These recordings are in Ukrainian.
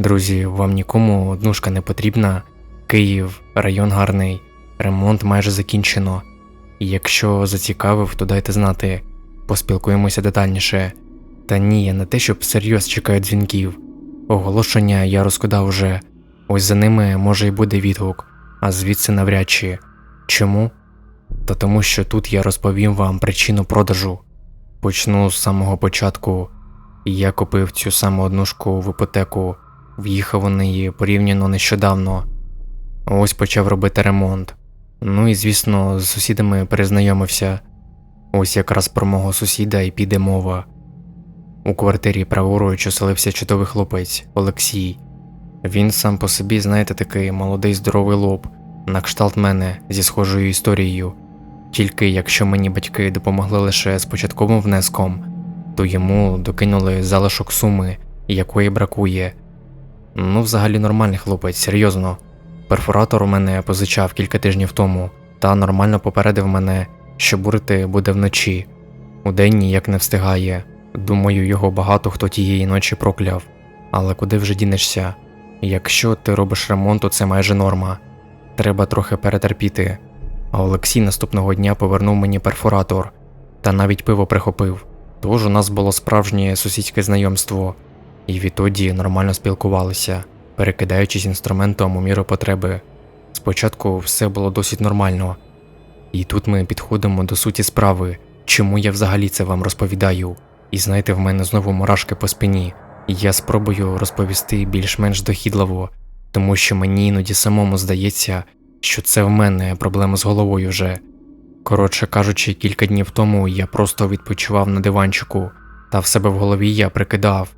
Друзі, вам нікому однушка не потрібна. Київ, район гарний, ремонт майже закінчено. І Якщо зацікавив, то дайте знати, поспілкуємося детальніше. Та ні, я не те, щоб всерйоз чекаю дзвінків. Оголошення я розкидав уже. Ось за ними може й буде відгук, а звідси навряд чи. Чому? Та тому, що тут я розповім вам причину продажу. Почну з самого початку. Я купив цю саму однушку в іпотеку, в'їхав у порівняно нещодавно. Ось почав робити ремонт. Ну і звісно, з сусідами перезнайомився. Ось якраз про мого сусіда і піде мова. У квартирі праворуч оселився чудовий хлопець Олексій. Він сам по собі, знаєте, такий молодий здоровий лоб, на кшталт мене зі схожою історією. Тільки якщо мені батьки допомогли лише з початковим внеском, то йому докинули залишок суми, якої бракує. Ну, взагалі нормальний хлопець, серйозно. Перфоратор у мене позичав кілька тижнів тому та нормально попередив мене, що бурити буде вночі. Удень ніяк не встигає. Думаю, його багато хто тієї ночі прокляв. Але куди вже дінешся? Якщо ти робиш ремонт, то це майже норма. Треба трохи перетерпіти. А Олексій наступного дня повернув мені перфоратор та навіть пиво прихопив. Тож у нас було справжнє сусідське знайомство, і відтоді нормально спілкувалися, перекидаючись інструментом у міру потреби. Спочатку все було досить нормально. І тут ми підходимо до суті справи, чому я взагалі це вам розповідаю. І знаєте, в мене знову мурашки по спині, і я спробую розповісти більш-менш дохідливо, тому що мені іноді самому здається, що це в мене проблема з головою вже. Коротше кажучи, кілька днів тому я просто відпочивав на диванчику, та в себе в голові я прикидав,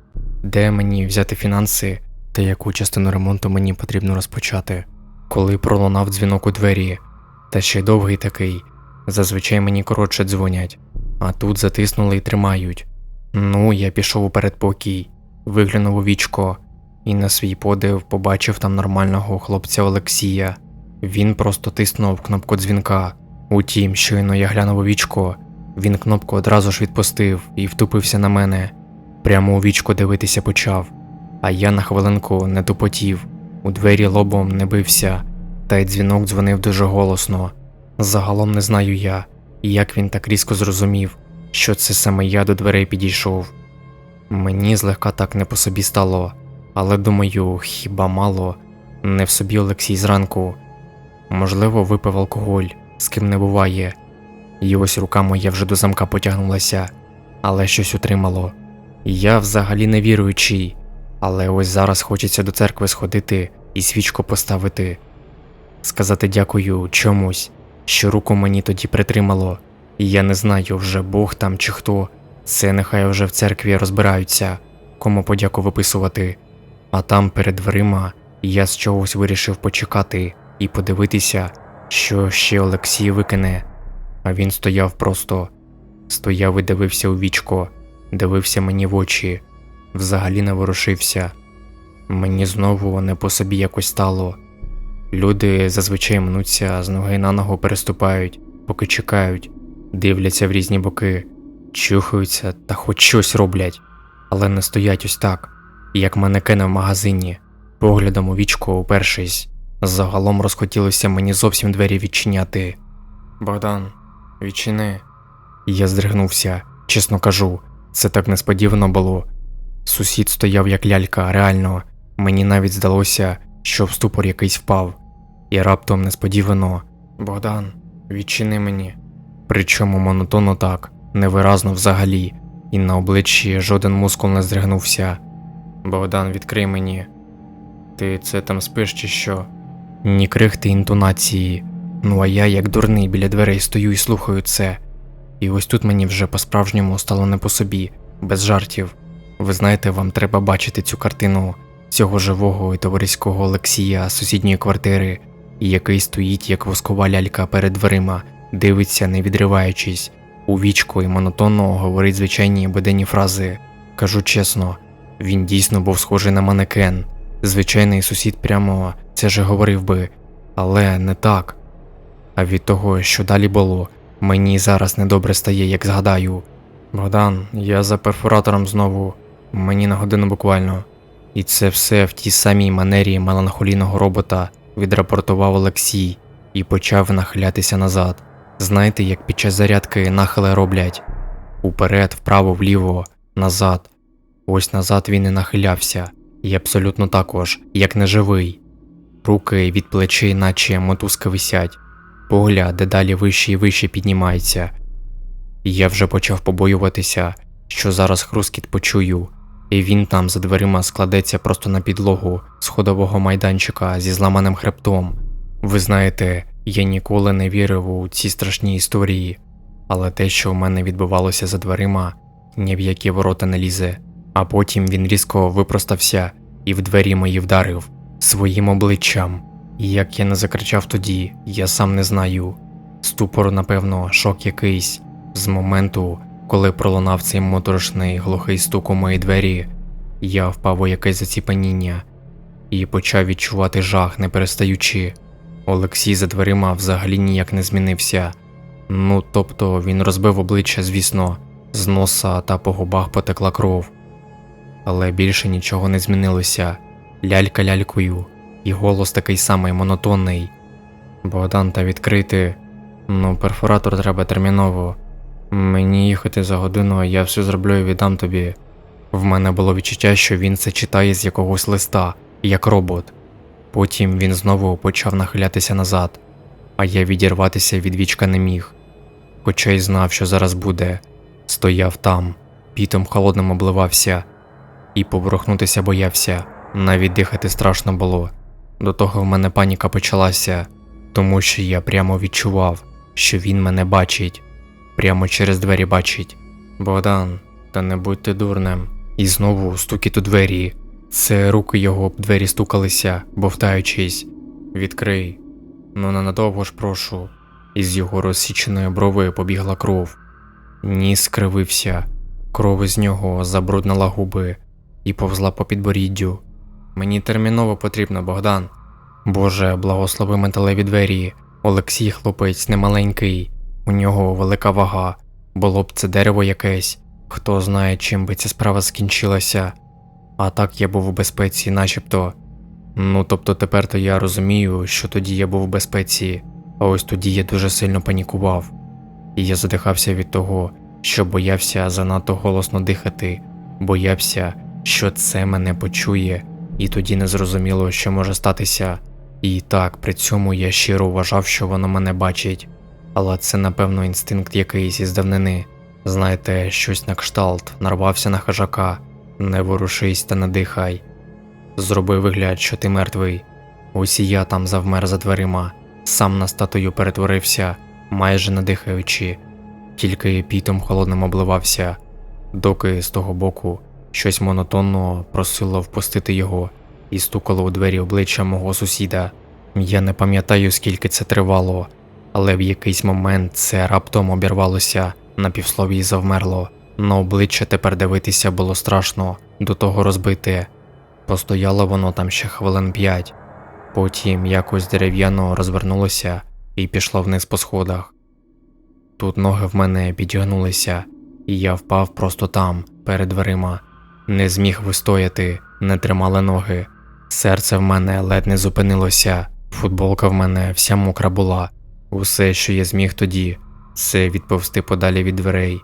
де мені взяти фінанси та яку частину ремонту мені потрібно розпочати. Коли пролунав дзвінок у двері, та ще довгий такий, зазвичай мені коротше дзвонять, а тут затиснули і тримають. Ну, я пішов у передпокій, виглянув у вічко і на свій подив побачив там нормального хлопця Олексія. Він просто тиснув кнопку дзвінка. Утім, щойно я глянув у вічко, він кнопку одразу ж відпустив і втупився на мене. Прямо у вічко дивитися почав, а я на хвилинку не тупотів, у двері лобом не бився, та й дзвінок дзвонив дуже голосно. Загалом не знаю я, як він так різко зрозумів, що це саме я до дверей підійшов. Мені злегка так не по собі стало, але думаю, хіба мало, не в собі Олексій зранку. Можливо, випив алкоголь, з ким не буває. І ось рука моя вже до замка потягнулася, але щось утримало. Я взагалі не віруючий, але ось зараз хочеться до церкви сходити і свічку поставити, сказати дякую чомусь, що руку мені тоді притримало, і я не знаю вже Бог там чи хто. Це нехай вже в церкві розбираються, кому подяку виписувати. А там перед дверима я з чогось вирішив почекати і подивитися, що ще Олексій викине. А він стояв просто, стояв і дивився у вічко, дивився мені в очі, взагалі не ворушився. Мені знову не по собі якось стало. Люди зазвичай мнуться з ноги на ногу переступають, поки чекають, дивляться в різні боки, чухаються та хоч щось роблять, але не стоять ось так, як манекени в магазині, поглядом у вічко упершись. Загалом розхотілося мені зовсім двері відчиняти. Богдан, відчини. Я здригнувся, чесно кажу, це так несподівано було. Сусід стояв як лялька, реально, мені навіть здалося, що в ступор якийсь впав, і раптом несподівано Богдан, відчини мені. Причому монотонно так, невиразно взагалі, і на обличчі жоден мускул не здригнувся. Богдан, відкрий мені. Ти це там спиш чи що? Ні крихти інтонації. Ну а я, як дурний, біля дверей стою і слухаю це. І ось тут мені вже по-справжньому стало не по собі, без жартів. Ви знаєте, вам треба бачити цю картину цього живого і товариського Олексія з сусідньої квартири, який стоїть як воскова лялька перед дверима, дивиться, не відриваючись, у вічко і монотонно говорить звичайні буденні фрази. Кажу чесно, він дійсно був схожий на манекен. Звичайний сусід прямо це же говорив би, але не так. А від того, що далі було, мені зараз недобре стає, як згадаю. Богдан, я за перфоратором знову, мені на годину буквально. І це все в тій самій манері меланхолійного робота відрапортував Олексій і почав нахилятися назад. Знаєте, як під час зарядки нахили роблять уперед, вправо, вліво, назад. Ось назад він і нахилявся, і абсолютно також, як неживий. Руки від плечей, наче мотузки висять, погляд дедалі вище і вище піднімається. І я вже почав побоюватися, що зараз хрускіт почую, і він там за дверима складеться просто на підлогу сходового майданчика зі зламаним хребтом. Ви знаєте, я ніколи не вірив у ці страшні історії, але те, що в мене відбувалося за дверима, ні в які ворота не лізе. А потім він різко випростався і в двері мої вдарив своїм обличчям. Як я не закричав тоді, я сам не знаю. Ступор, напевно, шок якийсь. З моменту, коли пролунав цей моторошний глухий стук у мої двері, я впав у якесь заціпаніння і почав відчувати жах, не перестаючи. Олексій за дверима взагалі ніяк не змінився. Ну, тобто він розбив обличчя, звісно, з носа та по губах потекла кров. Але більше нічого не змінилося. Лялька лялькою, і голос такий самий монотонний. Богдан та відкрити. Ну, перфоратор треба терміново. Мені їхати за годину, а я все зроблю і віддам тобі. В мене було відчуття, що він це читає з якогось листа, як робот. Потім він знову почав нахилятися назад, а я відірватися від вічка не міг. Хоча й знав, що зараз буде. Стояв там, пітом холодним обливався, і поворухнутися боявся, навіть дихати страшно було. До того в мене паніка почалася, тому що я прямо відчував, що він мене бачить, прямо через двері бачить. Богдан, та не будь ти дурним. І знову стукіт у двері. Це руки його об двері стукалися, бовтаючись. Відкрий. Ну ненадовго ж прошу. Із його розсіченої брови побігла кров. Ніс скривився, кров із нього забруднила губи і повзла по підборіддю. Мені терміново потрібно, Богдан. Боже, благослови металеві двері. Олексій хлопець немаленький, у нього велика вага, було б це дерево якесь, хто знає, чим би ця справа скінчилася. А так я був у безпеці, начебто. Ну тобто тепер то я розумію, що тоді я був у безпеці, а ось тоді я дуже сильно панікував, і я задихався від того, що боявся занадто голосно дихати, боявся, що це мене почує, і тоді не зрозуміло, що може статися. І так, при цьому я щиро вважав, що воно мене бачить, але це, напевно, інстинкт якийсь із давнини. Знаєте, щось на кшталт, нарвався на хижака, не ворушись та не дихай. Зроби вигляд, що ти мертвий. Ось і я там завмер за дверима, сам на статую перетворився, майже не дихаючи, тільки пітом холодним обливався, доки з того боку щось монотонно просило впустити його і стукало у двері обличчя мого сусіда. Я не пам'ятаю, скільки це тривало, але в якийсь момент це раптом обірвалося, на півслові й завмерло. На обличчя тепер дивитися було страшно, до того розбите. Постояло воно там ще хвилин п'ять, потім якось дерев'яно розвернулося і пішло вниз по сходах. Тут ноги в мене підігнулися, і я впав просто там, перед дверима. Не зміг вистояти, не тримали ноги. Серце в мене ледь не зупинилося, футболка в мене вся мокра була. Усе, що я зміг тоді, це відповсти подалі від дверей,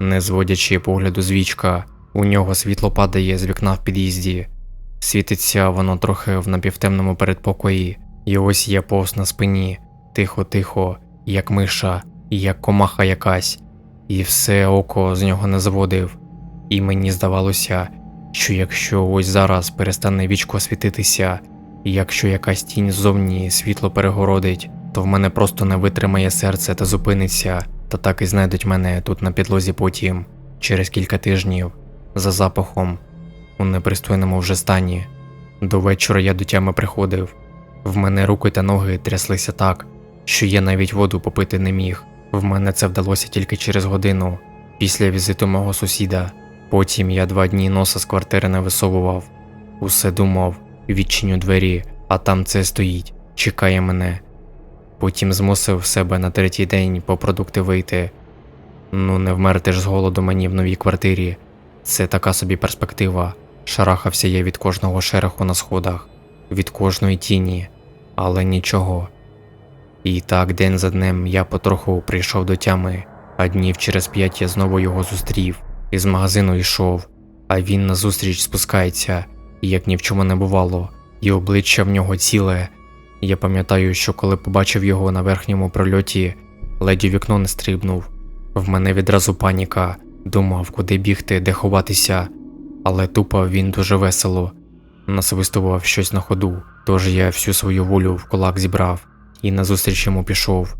не зводячи погляду з вічка, у нього світло падає з вікна в під'їзді. Світиться воно трохи в напівтемному передпокої, і ось я повз на спині, тихо-тихо, як миша, як комаха якась, і все око з нього не зводив. І мені здавалося, що якщо ось зараз перестане вічко світитися, і якщо якась тінь ззовні світло перегородить, то в мене просто не витримає серце та зупиниться, та так і знайдуть мене тут на підлозі потім, через кілька тижнів, за запахом, у непристойному вже стані. До вечора я до тями приходив. В мене руки та ноги тряслися так, що я навіть воду попити не міг. В мене це вдалося тільки через годину, після візиту мого сусіда. Потім я два дні носа з квартири не висовував. Усе думав, відчиню двері, а там це стоїть, чекає мене. Потім змусив себе на третій день по продукти вийти. Ну, не вмерти ж з голоду мені в новій квартирі. Це така собі перспектива. Шарахався я від кожного шереху на сходах, від кожної тіні, але нічого. І так день за днем я потроху прийшов до тями, а днів через п'ять я знову його зустрів. Із магазину йшов, а він назустріч спускається, і як ні в чому не бувало, і обличчя в нього ціле. Я пам'ятаю, що коли побачив його на верхньому прольоті, ледь у вікно не стрибнув. В мене відразу паніка, думав, куди бігти, де ховатися, але тупав він дуже весело, насвистував щось на ходу, тож я всю свою волю в кулак зібрав і назустріч йому пішов.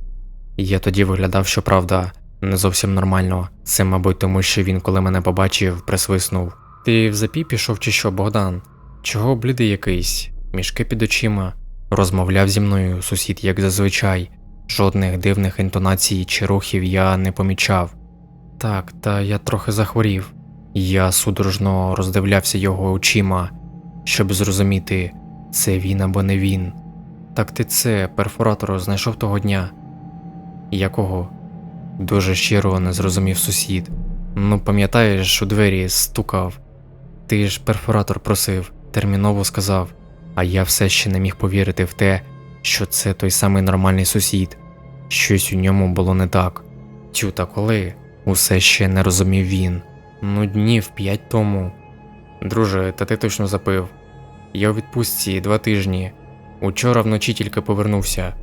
Я тоді виглядав, щоправда, не зовсім нормально. Це, мабуть, тому що він, коли мене побачив, присвиснув. Ти в запій пішов чи що, Богдан? Чого блідий якийсь? Мішки під очима. Розмовляв зі мною сусід, як зазвичай. Жодних дивних інтонацій чи рухів я не помічав. Так, та я трохи захворів. Я судорожно роздивлявся його очима, щоб зрозуміти, це він або не він. Так ти це, перфоратор, знайшов того дня. Якого? Дуже щиро не зрозумів сусід. Ну, пам'ятаєш, у двері стукав. Ти ж перфоратор просив, терміново сказав, а я все ще не міг повірити в те, що це той самий нормальний сусід. Щось у ньому було не так. Тю, та коли? Усе ще не розумів він. Ну, днів п'ять тому. Друже, та ти точно запив. Я у відпустці два тижні. Учора вночі тільки повернувся.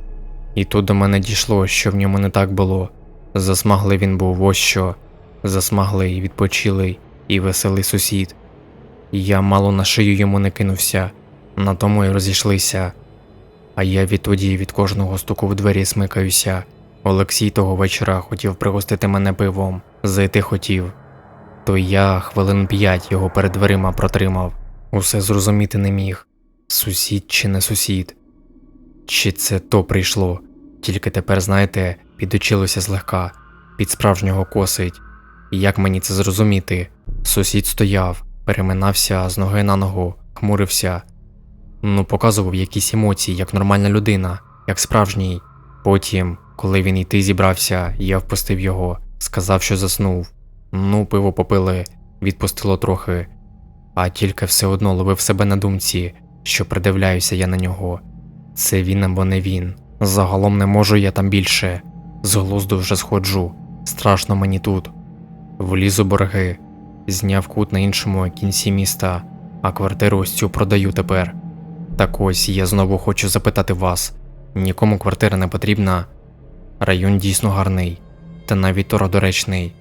І тут до мене дійшло, що в ньому не так було. Засмаглий він був ось що, засмаглий, відпочилий і веселий сусід. Я мало на шию йому не кинувся, на тому й розійшлися. А я відтоді від кожного стуку в двері смикаюся. Олексій того вечора хотів пригостити мене пивом, зайти хотів. То я хвилин п'ять його перед дверима протримав, усе зрозуміти не міг. Сусід чи не сусід? Чи це то прийшло? Тільки тепер, знаєте, підучилося злегка, під справжнього косить. І як мені це зрозуміти? Сусід стояв, переминався з ноги на ногу, хмурився. Ну, показував якісь емоції, як нормальна людина, як справжній. Потім, коли він йти зібрався, я впустив його, сказав, що заснув. Ну, пиво попили, відпустило трохи, а тільки все одно ловив себе на думці, що придивляюся я на нього. Це він або не він. Загалом не можу я там більше. З глузду вже сходжу. Страшно мені тут. Вліз у борги, зняв кут на іншому кінці міста, а квартиру ось цю продаю тепер. Так ось я знову хочу запитати вас: нікому квартира не потрібна. Район дійсно гарний, та навіть тородоречний.